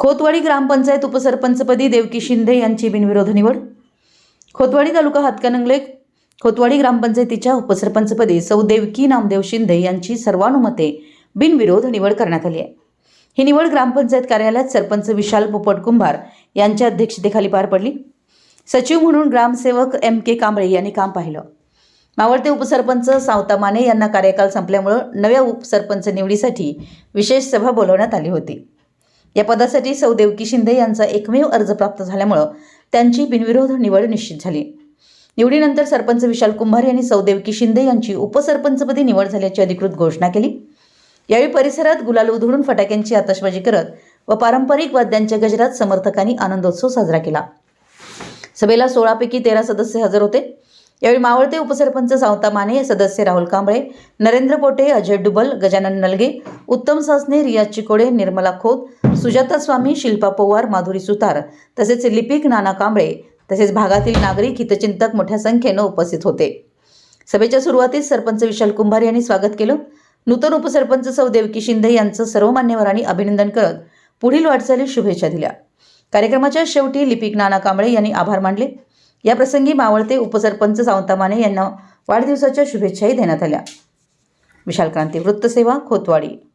खोतवाडी ग्रामपंचायत उपसरपंचपदी देवकी शिंदे यांची बिनविरोध निवड. खोतवाडी तालुका हातकणंगले खोतवाडी ग्रामपंचायतीच्या उपसरपंचपदी सौ देवकी नामदेव शिंदे यांची सर्वानुमते बिनविरोध निवड करण्यात आली आहे. ही निवड ग्रामपंचायत कार्यालयात सरपंच विशाल पोपट कुंभार यांच्या अध्यक्षतेखाली पार पडली. सचिव म्हणून ग्रामसेवक एम के कांबळे यांनी काम पाहिलं. मावळते उपसरपंच सावता माने यांना कार्यकाल संपल्यामुळं नव्या उपसरपंच निवडीसाठी विशेष सभा बोलवण्यात आली होती. या पदासाठी सौ देवकी शिंदे यांचा एकमेव अर्ज प्राप्त झाल्यामुळं त्यांची बिनविरोध निवड निश्चित झाली. निवडीनंतर सरपंच विशाल कुंभार यांनी सौ देवकी शिंदे यांची उपसरपंचपदी निवड झाल्याची अधिकृत घोषणा केली. यावेळी परिसरात गुलाल उधळून फटाक्यांची आतषबाजी करत व पारंपरिक वाद्यांच्या गजरात समर्थकांनी आनंदोत्सव साजरा केला. सभेला सोळापैकी तेरा सदस्य हजर होते. यावेळी मावळते उपसरपंच सावता माने सदस्य राहुल कांबळे नरेंद्र पोटे अजय डुबल गजानन नलगे उत्तम सासने रिया चिकोडे निर्मला खोत सुजाता स्वामी शिल्पा पवार माधुरी सुतार तसेच लिपिक नाना कांबळे तसेच भागातील नागरिक हितचिंतक मोठ्या संख्येनं उपस्थित होते. सभेच्या सुरुवातीस सरपंच विशाल कुंभार यांनी स्वागत केलं. नूतन उपसरपंच सौ देवकी शिंदे यांचं सर्व मान्यवरांनी अभिनंदन करत पुढील वाटचालीस शुभेच्छा दिल्या. कार्यक्रमाच्या शेवटी लिपिक नाना कांबळे यांनी आभार मानले. या प्रसंगी मावळते उपसरपंच सावंता माने यांना वाढदिवसाच्या शुभेच्छाही देण्यात आल्या. विशाल क्रांती वृत्तसेवा खोतवाडी